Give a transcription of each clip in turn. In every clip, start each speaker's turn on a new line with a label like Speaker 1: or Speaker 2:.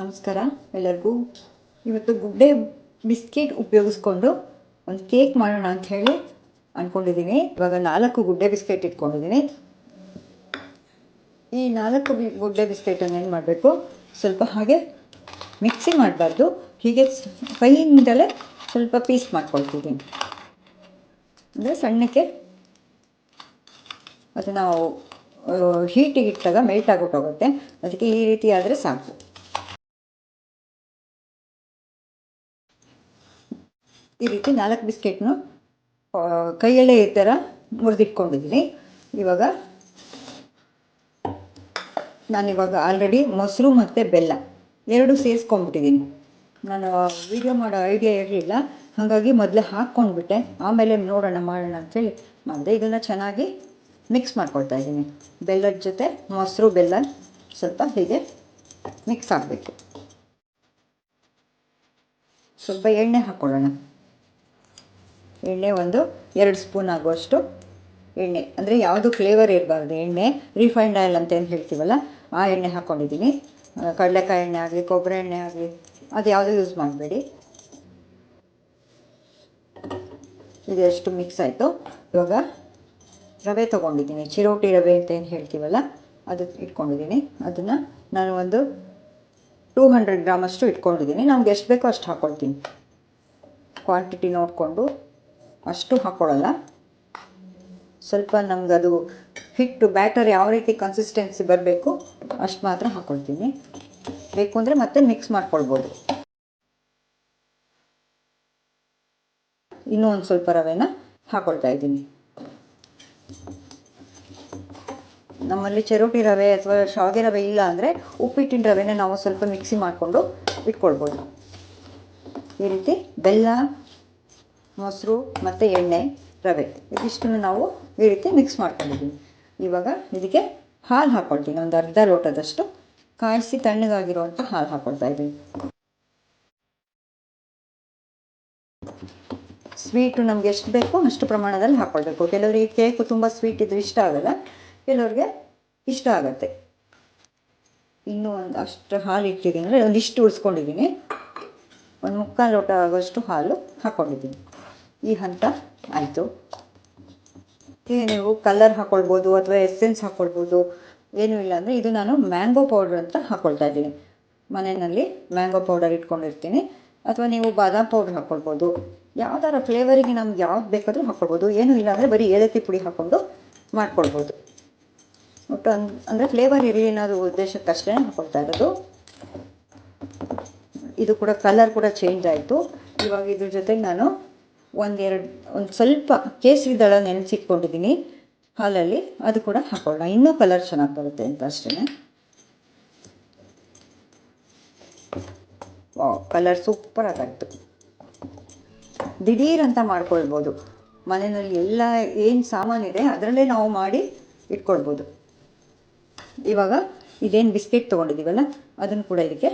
Speaker 1: ನಮಸ್ಕಾರ, ಎಲ್ಲರಿಗೂ. ಇವತ್ತು ಗುಡ್ಡೆ ಬಿಸ್ಕೆಟ್ ಉಪಯೋಗಿಸ್ಕೊಂಡು ಒಂದು ಕೇಕ್ ಮಾಡೋಣ ಅಂತ ಹೇಳಿ ಅಂದ್ಕೊಂಡಿದ್ದೀನಿ ಇವಾಗ ನಾಲ್ಕು ಗುಡ್ಡೆ ಬಿಸ್ಕೆಟ್ ಇಟ್ಕೊಂಡಿದ್ದೀನಿ ಈ ನಾಲ್ಕು ಬಿ ಗುಡ್ಡೆ ಬಿಸ್ಕೆಟನ್ನು ಏನು ಮಾಡಬೇಕು, ಸ್ವಲ್ಪ ಹಾಗೆ ಮಿಕ್ಸಿ ಮಾಡಬಾರ್ದು. ಹೀಗೆ ಕೈಯಿಂದಲೇ ಸ್ವಲ್ಪ ಪೀಸ್ ಮಾಡ್ಕೊಳ್ತಿದ್ದೀನಿ ಅಂದರೆ ಸಣ್ಣಕ್ಕೆ ಅದು ನಾವು ಹೀಟಿಗೆ ಇಟ್ಟಾಗ ಮೆಲ್ಟ್ ಹೋಗುತ್ತೆ. ಅದಕ್ಕೆ ಈ ರೀತಿ ಆದರೆ ಸಾಕು. ಈ ರೀತಿ ನಾಲ್ಕು ಬಿಸ್ಕೆಟ್ನು ಕೈಯಲ್ಲೇ ಈ ಥರ ಮುರಿದಿಟ್ಕೊಂಡಿದ್ದೀನಿ. ಇವಾಗ ನಾನಿವಾಗ ಆಲ್ರೆಡಿ ಮೊಸರು ಮತ್ತು ಬೆಲ್ಲ ಎರಡು ಸೇರಿಸ್ಕೊಂಡ್ಬಿಟ್ಟಿದ್ದೀನಿ. ನಾನು ವಿಡಿಯೋ ಮಾಡೋ ಐಡಿಯಾ ಇರಲಿಲ್ಲ. ಹಾಗಾಗಿ ಮೊದಲೇ ಹಾಕ್ಕೊಂಡ್ಬಿಟ್ಟೆ. ಆಮೇಲೆ ನೋಡೋಣ, ಮಾಡೋಣ ಅಂತೇಳಿ ಮಾಡಿದೆ. ಇದನ್ನು ಚೆನ್ನಾಗಿ ಮಿಕ್ಸ್ ಮಾಡ್ಕೊಳ್ತಾ ಇದ್ದೀನಿ. ಬೆಲ್ಲದ ಜೊತೆ ಮೊಸರು, ಬೆಲ್ಲ ಸ್ವಲ್ಪ ಹೀಗೆ ಮಿಕ್ಸ್ ಆಗಬೇಕು. ಸ್ವಲ್ಪ ಎಣ್ಣೆ ಹಾಕ್ಕೊಳ್ಳೋಣ ಎಣ್ಣೆ ಒಂದು ಎರಡು ಸ್ಪೂನ್ ಆಗುವಷ್ಟು ಎಣ್ಣೆ. ಅಂದರೆ ಯಾವುದು ಫ್ಲೇವರ್ ಇರಬಾರ್ದು. ಎಣ್ಣೆ ರಿಫೈನ್ಡ್ ಆಯಿಲ್ ಅಂತ ಏನು ಹೇಳ್ತೀವಲ್ಲ, ಆ ಎಣ್ಣೆ ಹಾಕ್ಕೊಂಡಿದ್ದೀನಿ ಕಡಲೆಕಾಯಿ ಎಣ್ಣೆ ಆಗಲಿ, ಕೊಬ್ಬರಿ ಎಣ್ಣೆ ಆಗಲಿ, ಅದು ಯಾವುದೂ ಯೂಸ್ ಮಾಡಬೇಡಿ. ಇದೆಷ್ಟು ಮಿಕ್ಸ್ ಆಯಿತು? ಇವಾಗ ರವೆ ತೊಗೊಂಡಿದ್ದೀನಿ ಚಿರೋಟಿ ರವೆ ಅಂತ ಏನು ಹೇಳ್ತೀವಲ್ಲ, ಅದು ಇಟ್ಕೊಂಡಿದ್ದೀನಿ ಅದನ್ನು ನಾನು ಒಂದು ಟೂ ಹಂಡ್ರೆಡ್ ಗ್ರಾಮಷ್ಟು ಇಟ್ಕೊಂಡಿದ್ದೀನಿ ನಮ್ಗೆ ಎಷ್ಟು ಬೇಕೋ ಅಷ್ಟು ಹಾಕ್ಕೊಳ್ತೀನಿ ಕ್ವಾಂಟಿಟಿ ನೋಡಿಕೊಂಡು ಅಷ್ಟು ಹಾಕ್ಕೊಳ್ಳಲ್ಲ ಸ್ವಲ್ಪ ನಮ್ಗೆ ಅದು ಹಿಟ್ಟು ಬ್ಯಾಟರ್ ಯಾವ ರೀತಿ ಕನ್ಸಿಸ್ಟೆನ್ಸಿ ಬರಬೇಕು ಅಷ್ಟು ಮಾತ್ರ ಹಾಕ್ಕೊಳ್ತೀನಿ ಬೇಕು ಅಂದರೆ ಮತ್ತೆ ಮಿಕ್ಸ್ ಮಾಡ್ಕೊಳ್ಬೋದು. ಇನ್ನೂ ಒಂದು ಸ್ವಲ್ಪ ರವೆನ ಹಾಕ್ಕೊಳ್ತಾ ಇದ್ದೀನಿ. ನಮ್ಮಲ್ಲಿ ಚರೋಟಿ ರವೆ ಅಥವಾ ಶಾವಿಗೆ ರವೆ ಇಲ್ಲ ಅಂದರೆ ಉಪ್ಪಿಟ್ಟಿನ ರವೆನ ನಾವು ಸ್ವಲ್ಪ ಮಿಕ್ಸಿ ಮಾಡಿಕೊಂಡು ಇಟ್ಕೊಳ್ಬೋದು. ಈ ರೀತಿ ಬೆಲ್ಲ ಮೊಸರು ಮತ್ತು ಎಣ್ಣೆ, ರವೆ. ಇದಿಷ್ಟನ್ನು ನಾವು ಈ ರೀತಿ ಮಿಕ್ಸ್ ಮಾಡ್ಕೊಂಡಿದ್ದೀವಿ. ಇವಾಗ ಇದಕ್ಕೆ ಹಾಲು ಹಾಕ್ಕೊಳ್ತೀನಿ ಒಂದು ಅರ್ಧ ಲೋಟದಷ್ಟು ಕಾಯಿಸಿ ತಣ್ಣಗಾಗಿರುವಂಥ ಹಾಲು ಹಾಕ್ಕೊಳ್ತಾ ಇದ್ದೀನಿ ಸ್ವೀಟು ನಮ್ಗೆ ಎಷ್ಟು ಬೇಕೋ ಅಷ್ಟು ಪ್ರಮಾಣದಲ್ಲಿ ಹಾಕ್ಕೊಳ್ಬೇಕು ಕೆಲವರಿಗೆ ಕೇಕು ತುಂಬ ಸ್ವೀಟ್ ಇದ್ರೆ ಇಷ್ಟ ಆಗಲ್ಲ. ಕೆಲವ್ರಿಗೆ ಇಷ್ಟ ಆಗುತ್ತೆ. ಇನ್ನೂ ಒಂದು ಅಷ್ಟು ಹಾಲು ಇಟ್ಟಿದ್ದೀನಿ. ಅಂದರೆ ಒಂದಿಷ್ಟು ಉಳಿಸ್ಕೊಂಡಿದ್ದೀನಿ. ಒಂದು ಮುಕ್ಕಾಲು ಲೋಟ ಆಗೋಷ್ಟು ಹಾಲು ಹಾಕ್ಕೊಂಡಿದ್ದೀನಿ ಈ ಹಂತ ಆಯಿತು. ಇಲ್ಲಿ ನೀವು ಕಲರ್ ಹಾಕ್ಕೊಳ್ಬೋದು ಅಥವಾ ಎಸ್ಸೆನ್ಸ್ ಹಾಕ್ಕೊಳ್ಬೋದು ಏನೂ ಇಲ್ಲ ಅಂದರೆ ಇದು ನಾನು ಮ್ಯಾಂಗೋ ಪೌಡ್ರ್ ಅಂತ ಹಾಕ್ಕೊಳ್ತಾ ಇದ್ದೀನಿ. ಮನೆಯಲ್ಲಿ ಮ್ಯಾಂಗೋ ಪೌಡರ್ ಇಟ್ಕೊಂಡಿರ್ತೀನಿ. ಅಥವಾ ನೀವು ಬಾದಾಮ್ ಪೌಡ್ರ್ ಹಾಕ್ಕೊಳ್ಬೋದು ಯಾವ್ದಾರ ಫ್ಲೇವರಿಗೆ ನಮ್ಗೆ ಯಾವ್ದು ಬೇಕಾದರೂ ಹಾಕ್ಕೊಳ್ಬೋದು ಏನೂ ಇಲ್ಲ ಅಂದರೆ ಬರೀ ಏಲಕ್ಕಿ ಪುಡಿ ಹಾಕ್ಕೊಂಡು ಮಾಡ್ಕೊಳ್ಬೋದು. ಒಟ್ಟು ಅಂದರೆ ಫ್ಲೇವರ್ ಇರಲಿ ಅನ್ನೋದು ಉದ್ದೇಶಕ್ಕಷ್ಟೇ ಹಾಕ್ಕೊಳ್ತಾ ಇರೋದು. ಇದು ಕೂಡ ಕಲರ್ ಕೂಡ ಚೇಂಜ್ ಆಯಿತು. ಇವಾಗ ಇದ್ರ ಜೊತೆಗೆ ನಾನು ಒಂದೆರಡು, ಒಂದು ಸ್ವಲ್ಪ ಕೇಸರಿ ದಳ ನೆನೆಸಿಟ್ಕೊಂಡಿದ್ದೀನಿ. ಹಾಲಲ್ಲಿ ಅದು ಕೂಡ ಹಾಕೊಳ್ಳೋಣ. ಇನ್ನೂ ಕಲರ್ ಚೆನ್ನಾಗಿ ಬರುತ್ತೆ ಅಂತ ಅಷ್ಟೇ ಕಲರ್ ಸೂಪರ್ ಆಗಿತ್ತು ದಿಢೀರ್ ಅಂತ ಮಾಡ್ಕೊಳ್ಬೋದು. ಮನೆಯಲ್ಲಿ ಎಲ್ಲ ಏನು ಸಾಮಾನಿದೆ ಅದರಲ್ಲೇ ನಾವು ಮಾಡಿ ಇಟ್ಕೊಳ್ಬೋದು. ಇವಾಗ ಇದೇನು ಬಿಸ್ಕೆಟ್ ತೊಗೊಂಡಿದ್ದೀವಲ್ಲ, ಅದನ್ನು ಕೂಡ ಇದಕ್ಕೆ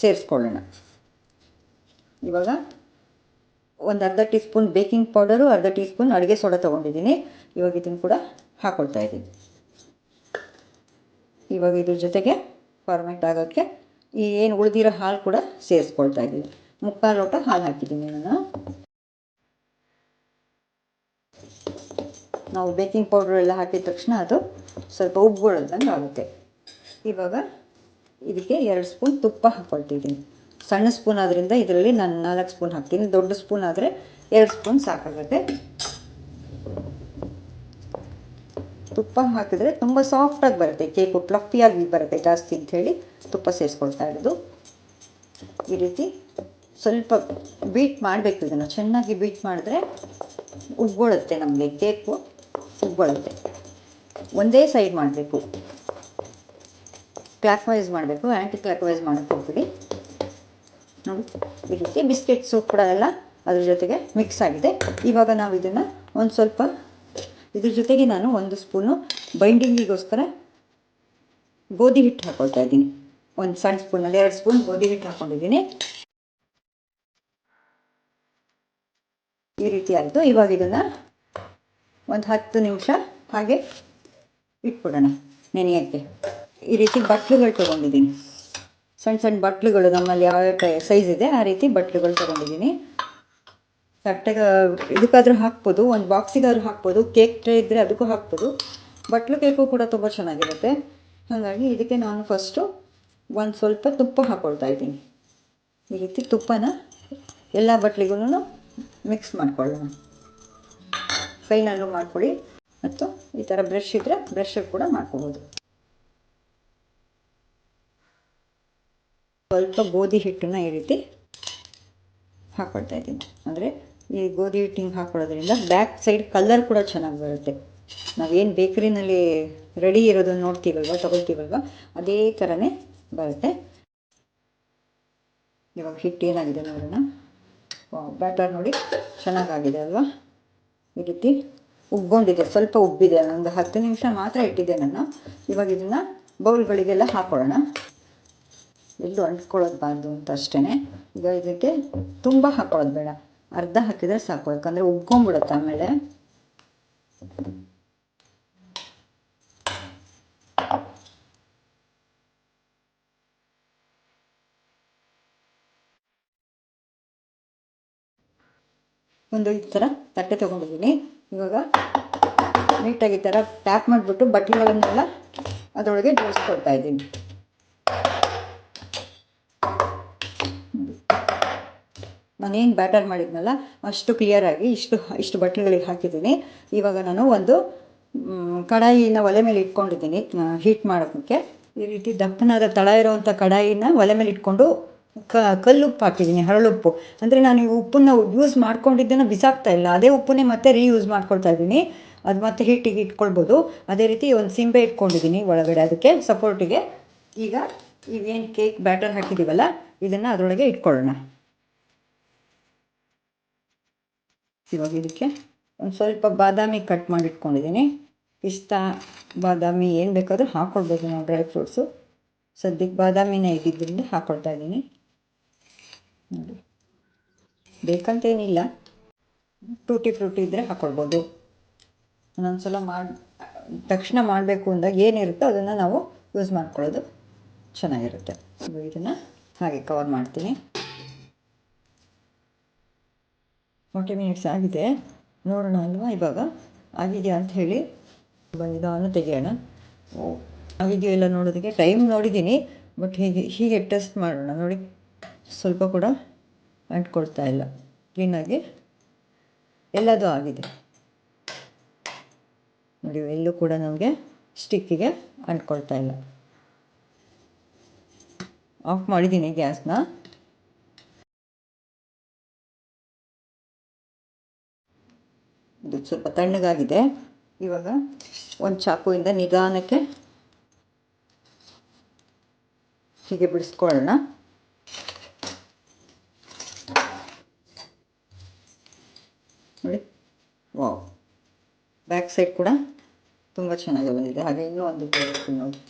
Speaker 1: ಸೇರಿಸ್ಕೊಳ್ಳೋಣ. ಇವಾಗ ಒಂದು ಅರ್ಧ ಟೀ ಸ್ಪೂನ್ ಬೇಕಿಂಗ್ ಪೌಡರು, ಅರ್ಧ ಟೀ ಸ್ಪೂನ್ ಅಡುಗೆ ಸೋಡಾ ತೊಗೊಂಡಿದ್ದೀನಿ. ಇವಾಗ ಇದನ್ನು ಕೂಡ ಹಾಕ್ಕೊಳ್ತಾ ಇದ್ದೀನಿ. ಇವಾಗ ಇದ್ರ ಜೊತೆಗೆ ಫಾರ್ಮೆಟ್ ಆಗೋಕ್ಕೆ ಈ ಏನು ಉಳಿದಿರೋ ಹಾಲು ಕೂಡ ಸೇರಿಸ್ಕೊಳ್ತಾ ಇದ್ದೀನಿ. ಮುಕ್ಕಾಲು ಲೋಟ ಹಾಲು ಹಾಕಿದ್ದೀನಿ ನಾನು. ನಾವು ಬೇಕಿಂಗ್ ಪೌಡರ್ ಎಲ್ಲ ಹಾಕಿದ ತಕ್ಷಣ ಅದು ಸ್ವಲ್ಪ ಉಬ್ಬಿಕೊಳ್ಳೋದಂಗೆ ಆಗುತ್ತೆ ಇವಾಗ ಇದಕ್ಕೆ ಎರಡು ಸ್ಪೂನ್ ತುಪ್ಪ ಹಾಕ್ಕೊಳ್ತಿದ್ದೀನಿ ಸಣ್ಣ ಸ್ಪೂನ್ ಆದ್ದರಿಂದ ಇದರಲ್ಲಿ ನಾನು ನಾಲ್ಕು ಸ್ಪೂನ್ ಹಾಕ್ತೀನಿ. ದೊಡ್ಡ ಸ್ಪೂನ್ ಆದರೆ ಎರಡು ಸ್ಪೂನ್ ಸಾಕಾಗುತ್ತೆ. ತುಪ್ಪ ಹಾಕಿದರೆ ತುಂಬ ಸಾಫ್ಟಾಗಿ ಬರುತ್ತೆ. ಕೇಕು ಫ್ಲಫಿಯಾಗಿ ಬರುತ್ತೆ ಜಾಸ್ತಿ ಅಂಥೇಳಿ ತುಪ್ಪ ಸೇರಿಸ್ಕೊಳ್ತಾ ಇರೋದು. ಈ ರೀತಿ ಸ್ವಲ್ಪ ಬೀಟ್ ಮಾಡಬೇಕು ಇದನ್ನು. ಚೆನ್ನಾಗಿ ಬೀಟ್ ಮಾಡಿದ್ರೆ ಉಬ್ಬೊಳುತ್ತೆ ನಮಗೆ. ಕೇಕು ಉಬ್ಬೊಳುತ್ತೆ. ಒಂದೇ ಸೈಡ್ ಮಾಡಬೇಕು. ಕ್ಲಾಕ್ ವೈಸ್ ಮಾಡಬೇಕು. ಆ್ಯಂಟಿ ಕ್ಲಾಕ್ ವೈಸ್ ಮಾಡೋಕ್ಕೆ ಹೋಗ್ಬಿಡಿ ಈ ರೀತಿ ಬಿಸ್ಕೆಟ್ಸು ಕೂಡ ಎಲ್ಲ ಅದ್ರ ಜೊತೆಗೆ ಮಿಕ್ಸ್ ಆಗಿದೆ. ಇವಾಗ ನಾವು ಇದನ್ನು ಒಂದು ಸ್ವಲ್ಪ ಇದ್ರ ಜೊತೆಗೆ ನಾನು ಒಂದು ಸ್ಪೂನು ಬೈಂಡಿಂಗಿಗೋಸ್ಕರ ಗೋಧಿ ಹಿಟ್ಟು ಹಾಕೊಳ್ತಾ ಇದ್ದೀನಿ. ಒಂದು ಸಣ್ಣ ಸ್ಪೂನಲ್ಲಿ ಎರಡು ಸ್ಪೂನ್ ಗೋಧಿ ಹಿಟ್ಟು ಹಾಕ್ಕೊಂಡಿದ್ದೀನಿ ಈ ರೀತಿ ಆಯಿತು. ಇವಾಗ ಇದನ್ನು ಒಂದು ಹತ್ತು ನಿಮಿಷ ಹಾಗೆ ಇಟ್ಬಿಡೋಣ ನೆನೆಯೋಕ್ಕೆ. ಈ ರೀತಿ ಬಟ್ಲುಗಳು ತೊಗೊಂಡಿದ್ದೀನಿ. ಸಣ್ಣ ಸಣ್ಣ ಬಟ್ಲುಗಳು ನಮ್ಮಲ್ಲಿ ಯಾವ ಸೈಜ್ ಇದೆ, ಆ ರೀತಿ ಬಟ್ಲುಗಳು ತೊಗೊಂಡಿದ್ದೀನಿ. ತಟ್ಟೆಗೆ, ಇದಕ್ಕಾದರೂ ಹಾಕ್ಬೋದು, ಒಂದು ಬಾಕ್ಸಿಗಾದ್ರೂ ಹಾಕ್ಬೋದು ಕೇಕ್ ಟ್ರೇ ಇದ್ದರೆ ಅದಕ್ಕೂ ಹಾಕ್ಬೋದು. ಬಟ್ಲು ಕೇಕು ಕೂಡ ತುಂಬ ಚೆನ್ನಾಗಿರುತ್ತೆ. ಹಾಗಾಗಿ ಇದಕ್ಕೆ ನಾನು ಫಸ್ಟು ಒಂದು ಸ್ವಲ್ಪ ತುಪ್ಪ ಹಾಕ್ಕೊಳ್ತಾ ಇದ್ದೀನಿ. ಈ ರೀತಿ ತುಪ್ಪನ ಎಲ್ಲ ಬಟ್ಲಿಗೂ ಮಿಕ್ಸ್ ಮಾಡ್ಕೊಳ್ಳೋಣ. ಫೈನಲ್ಲೂ ಮಾಡ್ಕೊಳ್ಳಿ. ಮತ್ತು ಈ ಥರ ಬ್ರಷ್ ಇದ್ದರೆ ಬ್ರಷ್ ಕೂಡ ಮಾಡ್ಕೋಬೋದು. ಸ್ವಲ್ಪ ಗೋಧಿ ಹಿಟ್ಟನ್ನ ಈ ರೀತಿ ಹಾಕ್ಕೊಳ್ತಾ ಇದ್ದೀನಿ. ಅಂದರೆ ಈ ಗೋಧಿ ಹಿಟ್ಟು ಹಿಂಗೆ ಹಾಕ್ಕೊಳ್ಳೋದ್ರಿಂದ ಬ್ಯಾಕ್ ಸೈಡ್ ಕಲರ್ ಕೂಡ ಚೆನ್ನಾಗಿ ಬರುತ್ತೆ. ನಾವೇನು ಬೇಕ್ರಿನಲ್ಲಿ ರೆಡಿ ಇರೋದನ್ನ ನೋಡ್ತೀವಲ್ವ, ತಗೊಳ್ತೀವಲ್ವ, ಅದೇ ಥರನೇ ಬರುತ್ತೆ. ಇವಾಗ ಹಿಟ್ಟು ಏನಾಗಿದೆ ನೋಡೋಣ. ಬ್ಯಾಟರ್ ನೋಡಿ ಚೆನ್ನಾಗಾಗಿದೆ ಅಲ್ವಾ? ಈ ರೀತಿ ಉಬ್ಕೊಂಡಿದೆ ಸ್ವಲ್ಪ ಉಬ್ಬಿದೆ. ಒಂದು ಹತ್ತು ನಿಮಿಷ ಮಾತ್ರ ಇಟ್ಟಿದ್ದೆ ನಾನು. ಇವಾಗ ಇದನ್ನು ಬೌಲ್ಗಳಿಗೆಲ್ಲ ಹಾಕ್ಕೊಳ್ಳೋಣ ಎಲ್ಲೂ ಅಂಟ್ಕೊಳ್ಳೋದ್ಬಾರ್ದು ಅಂತ ಅಷ್ಟೇ ಈಗ ಇದಕ್ಕೆ ತುಂಬ ಹಾಕ್ಕೊಳ್ಳೋದು ಬೇಡ. ಅರ್ಧ ಹಾಕಿದರೆ ಸಾಕು, ಯಾಕಂದರೆ ಉಬ್ಕೊಂಬಿಡುತ್ತೆ ಆಮೇಲೆ. ಒಂದು ಈ ಥರ ತಟ್ಟೆ ತೊಗೊಂಡಿದ್ದೀನಿ. ಇವಾಗ ನೀಟಾಗಿ ಈ ಥರ ಪ್ಯಾಕ್ ಮಾಡಿಬಿಟ್ಟು ಬಟ್ಟೆಗಳನ್ನೆಲ್ಲ ಅದರೊಳಗೆ ಜೋಡಿಸ್ಕೊಡ್ತಾ ಇದ್ದೀನಿ. ನಾನೇನು ಬ್ಯಾಟರ್ ಮಾಡಿದ್ನಲ್ಲ, ಅಷ್ಟು ಕ್ಲಿಯರಾಗಿ ಇಷ್ಟು ಇಷ್ಟು ಬಟ್ಲುಗಳಿಗೆ ಹಾಕಿದ್ದೀನಿ. ಇವಾಗ ನಾನು ಒಂದು ಕಡಾಯಿನ ಒಲೆ ಮೇಲೆ ಇಟ್ಕೊಂಡಿದ್ದೀನಿ ಹೀಟ್ ಮಾಡೋದಕ್ಕೆ. ಈ ರೀತಿ ದಪ್ಪನಾದ ತಳ ಇರೋವಂಥ ಕಡಾಯಿನ ಒಲೆ ಮೇಲೆ ಇಟ್ಕೊಂಡು ಕ, ಕಲ್ಲುಪ್ಪು ಹಾಕಿದ್ದೀನಿ, ಹರಳುಪ್ಪು. ಅಂದರೆ ನಾನು ಈ ಉಪ್ಪನ್ನ ಯೂಸ್ ಮಾಡ್ಕೊಂಡಿದ್ದನ್ನು ಬಿಸಾಕ್ತಾ ಇಲ್ಲ. ಅದೇ ಉಪ್ಪನ್ನೇ ಮತ್ತೆ ರೀಯೂಸ್ ಮಾಡ್ಕೊಳ್ತಾ ಇದ್ದೀನಿ. ಅದು ಮತ್ತೆ ಹೀಟಿಗೆ ಇಟ್ಕೊಳ್ಬೋದು. ಅದೇ ರೀತಿ ಒಂದು ಸಿಂಬೆ ಇಟ್ಕೊಂಡಿದ್ದೀನಿ ಒಳಗಡೆ ಅದಕ್ಕೆ ಸಪೋರ್ಟಿಗೆ ಈಗ ಇವೇನು ಕೇಕ್ ಬ್ಯಾಟರ್ ಹಾಕಿದ್ದೀವಲ್ಲ ಇದನ್ನು ಅದರೊಳಗೆ ಇಟ್ಕೊಳ್ಳೋಣ. ಇವಾಗ ಇದಕ್ಕೆ ಒಂದು ಸ್ವಲ್ಪ ಬಾದಾಮಿ ಕಟ್ ಮಾಡಿಟ್ಕೊಂಡಿದ್ದೀನಿ ಪಿಸ್ತಾ ಬಾದಾಮಿ ಏನು ಬೇಕಾದರೂ ಹಾಕ್ಕೊಳ್ಬೋದು ನಾವು ಡ್ರೈ ಫ್ರೂಟ್ಸು ಸದ್ಯಕ್ಕೆ ಬಾದಾಮಿನ ಇದ್ದಿದ್ದರಿಂದ ಹಾಕ್ಕೊಳ್ತಾ ಇದ್ದೀನಿ ನೋಡಿ. ಬೇಕಂತೇನಿಲ್ಲ. ಟೂಟಿ ಫ್ರೂಟಿ ಇದ್ದರೆ ಹಾಕ್ಕೊಳ್ಬೋದು ಒಂದೊಂದು ಸಲ ಮಾಡಿ, ತಕ್ಷಣ ಮಾಡಬೇಕು ಅಂದಾಗ ಏನಿರುತ್ತೋ ಅದನ್ನು ನಾವು ಯೂಸ್ ಮಾಡ್ಕೊಳ್ಳೋದು ಚೆನ್ನಾಗಿರುತ್ತೆ. ಇದನ್ನು ಹಾಗೆ ಕವರ್ ಮಾಡ್ತೀನಿ. ಫಾರ್ಟಿ ಮಿನಿಟ್ಸ್ ಆಗಿದೆ. ನೋಡೋಣ ಅಲ್ವಾ ಇವಾಗ? ಆಗಿದೆಯಾ ಅಂತ ಹೇಳಿ. ನಿಧಾನ ತೆಗೆಯೋಣ. ಓ, ಆಗಿದೆಯೋ ಇಲ್ಲ ನೋಡೋದಕ್ಕೆ. ಟೈಮ್ ನೋಡಿದ್ದೀನಿ ಬಟ್ ಹೀಗೆ ಹೀಗೆ ಟೆಸ್ಟ್ ಮಾಡೋಣ. ನೋಡಿ, ಸ್ವಲ್ಪ ಕೂಡ ಅಂಟ್ಕೊಳ್ತಾ ಇಲ್ಲ. ಕ್ಲೀನಾಗಿ ಎಲ್ಲದೂ ಆಗಿದೆ. ನೋಡಿ, ಎಲ್ಲೂ ಕೂಡ ನಮಗೆ ಸ್ಟಿಕ್ಕಿಗೆ ಅಂಟ್ಕೊಳ್ತಾ ಇಲ್ಲ. ಆಫ್ ಮಾಡಿದ್ದೀನಿ ಗ್ಯಾಸ್ನ. ಇದು ಸ್ವಲ್ಪ ತಣ್ಣಗಾಗಿದೆ. ಇವಾಗ ಒಂದು ಚಾಕುವಿಂದ ನಿಧಾನಕ್ಕೆ ಹೀಗೆ ಬಿಡಿಸ್ಕೊಳ್ಳೋಣ. ನೋಡಿ, ವಾವ್. ಬ್ಯಾಕ್ ಸೈಡ್ ಕೂಡ ತುಂಬ ಚೆನ್ನಾಗಿ ಬಂದಿದೆ. ಹಾಗೆ ಇನ್ನೂ ಒಂದು ನೋಡಿ.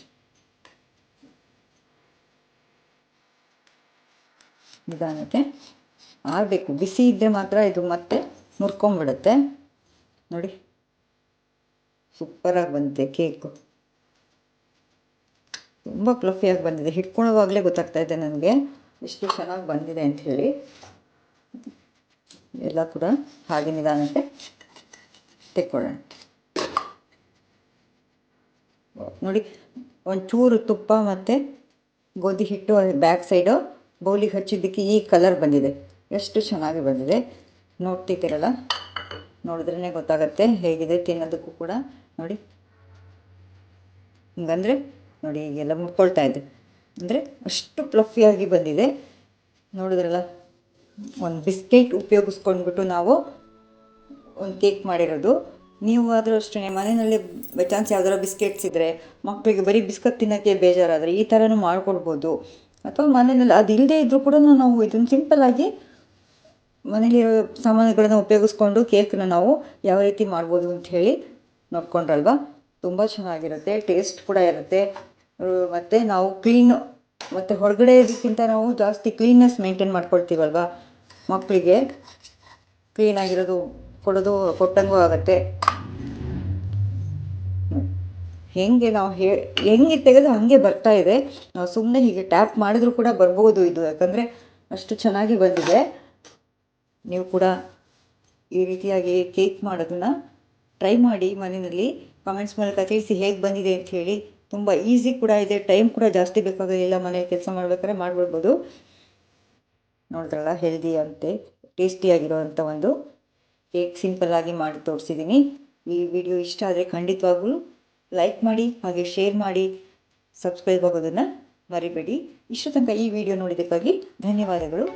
Speaker 1: ನಿಧಾನಕ್ಕೆ. ಆಗಬೇಕು. ಬಿಸಿ ಇದ್ದರೆ ಮಾತ್ರ ಇದು ಮತ್ತೆ ಮುರ್ಕೊಂಬಿಡುತ್ತೆ ನೋಡಿ. ಸೂಪರಾಗಿ ಬಂದಿದೆ ಕೇಕು. ತುಂಬ ಫ್ಲಫಿಯಾಗಿ ಬಂದಿದೆ. ಹಿಡ್ಕೊಳ್ಳೋವಾಗಲೇ ಗೊತ್ತಾಗ್ತಾ ಇದೆ ನನಗೆ ಎಷ್ಟು ಚೆನ್ನಾಗಿ ಬಂದಿದೆ ಅಂತ ಹೇಳಿ. ಎಲ್ಲ ಕೂಡ ಹಾಗೆ ನಿಧಾನಕ್ಕೆ ತೆಕ್ಕೊಳ್ಳೋಣ. ನೋಡಿ, ಒಂಚೂರು ತುಪ್ಪ ಮತ್ತು ಗೋಧಿ ಹಿಟ್ಟು ಬ್ಯಾಕ್ ಸೈಡು ಬೌಲಿಗೆ ಹಚ್ಚಿದ್ದಕ್ಕೆ ಈ ಕಲರ್ ಬಂದಿದೆ. ಎಷ್ಟು ಚೆನ್ನಾಗಿ ಬಂದಿದೆ. ನೋಡ್ತಿದ್ದೀರಲ್ಲ? ನೋಡಿದ್ರೇ ಗೊತ್ತಾಗುತ್ತೆ, ಹೇಗಿದೆ ತಿನ್ನೋದಕ್ಕೂ ಕೂಡ. ನೋಡಿ. ಹಿಂಗಂದರೆ, ನೋಡಿ ಈಗೆಲ್ಲ ಮುಟ್ಕೊಳ್ತಾ ಇದೆ ಅಂದರೆ, ಅಷ್ಟು ಪ್ಲಫಿಯಾಗಿ ಬಂದಿದೆ. ನೋಡಿದ್ರಲ್ಲ, ಒಂದು ಬಿಸ್ಕೆಟ್ ಉಪಯೋಗಿಸ್ಕೊಂಡ್ಬಿಟ್ಟು ನಾವು ಒಂದು ಕೇಕ್ ಮಾಡಿರೋದು. ನೀವು ಆದರೂ ಅಷ್ಟೇ ಮನೆಯಲ್ಲಿ ಬೈ ಚಾನ್ಸ್ ಯಾವ್ದಾರ ಬಿಸ್ಕೆಟ್ಸ್ ಇದ್ದರೆ ಮಕ್ಕಳಿಗೆ ಬರೀ ಬಿಸ್ಕತ್ ತಿನ್ನೋಕ್ಕೆ ಬೇಜಾರಾದರೆ ಈ ಥರನೂ ಮಾಡಿಕೊಡ್ಬೋದು ಅಥವಾ ಮನೆಯಲ್ಲಿ ಅದು ಇಲ್ಲದೇ ಇದ್ದರೂ ಕೂಡ ನಾವು ಇದನ್ನು ಸಿಂಪಲ್ಲಾಗಿ ಮನೇಲಿರೋ ಸಾಮಾನುಗಳನ್ನು ಉಪಯೋಗಿಸ್ಕೊಂಡು ಕೇಕನ್ನ ನಾವು ಯಾವ ರೀತಿ ಮಾಡ್ಬೋದು ಅಂತ ಹೇಳಿ ನೋಡ್ಕೊಂಡ್ರಲ್ವಾ? ತುಂಬ ಚೆನ್ನಾಗಿರುತ್ತೆ ಟೇಸ್ಟ್ ಕೂಡ ಇರುತ್ತೆ. ಮತ್ತು ನಾವು ಕ್ಲೀನು ಮತ್ತು ಹೊರಗಡೆ ಇದಕ್ಕಿಂತ ನಾವು ಜಾಸ್ತಿ ಕ್ಲೀನ್ನೆಸ್ ಮೇಂಟೈನ್ ಮಾಡ್ಕೊಳ್ತೀವಲ್ವಾ ಮಕ್ಕಳಿಗೆ? ಕ್ಲೀನಾಗಿರೋದು ಕೊಡೋದು, ಕೊಟ್ಟಂಗೂ ಆಗುತ್ತೆ. ಹೆಂಗೆ ನಾವು ಹೇ, ಹೆಂಗೆ ತೆಗೆದು ಹಾಗೆ ಬರ್ತಾ ಇದೆ. ನಾವು ಸುಮ್ಮನೆ ಹೀಗೆ ಟ್ಯಾಪ್ ಮಾಡಿದ್ರೂ ಕೂಡ ಬರ್ಬೋದು ಇದು, ಯಾಕಂದರೆ ಅಷ್ಟು ಚೆನ್ನಾಗಿ ಬಂದಿದೆ. ನೀವು ಕೂಡ ಈ ರೀತಿಯಾಗಿ ಕೇಕ್ ಮಾಡೋದನ್ನು ಟ್ರೈ ಮಾಡಿ ಮನೆಯಲ್ಲಿ ಕಾಮೆಂಟ್ಸ್ ಮೂಲಕ ತಿಳಿಸಿ ಹೇಗೆ ಬಂದಿದೆ ಅಂತ ಹೇಳಿ. ತುಂಬ ಈಸಿ ಕೂಡ ಇದೆ ಟೈಮ್ ಕೂಡ ಜಾಸ್ತಿ ಬೇಕಾಗೋದಿಲ್ಲ ಮನೆ ಕೆಲಸ ಮಾಡ್ಬೇಕಾದ್ರೆ ಮಾಡ್ಬಿಡ್ಬೋದು. ನೋಡಿದ್ರಲ್ಲ ಹೆಲ್ದಿ ಅಂತೆ ಟೇಸ್ಟಿಯಾಗಿರೋವಂಥ ಒಂದು ಕೇಕ್ ಸಿಂಪಲ್ಲಾಗಿ ಮಾಡಿ ತೋರಿಸಿದ್ದೀನಿ ಈ ವಿಡಿಯೋ ಇಷ್ಟ ಆದರೆ ಖಂಡಿತವಾಗ್ಲೂ ಲೈಕ್ ಮಾಡಿ, ಹಾಗೆ ಶೇರ್ ಮಾಡಿ ಸಬ್ಸ್ಕ್ರೈಬ್ ಆಗೋದನ್ನು ಮರಿಬೇಡಿ. ಇಷ್ಟು ತನಕ ಈ ವಿಡಿಯೋ ನೋಡಿದ್ದಕ್ಕಾಗಿ ಧನ್ಯವಾದಗಳು.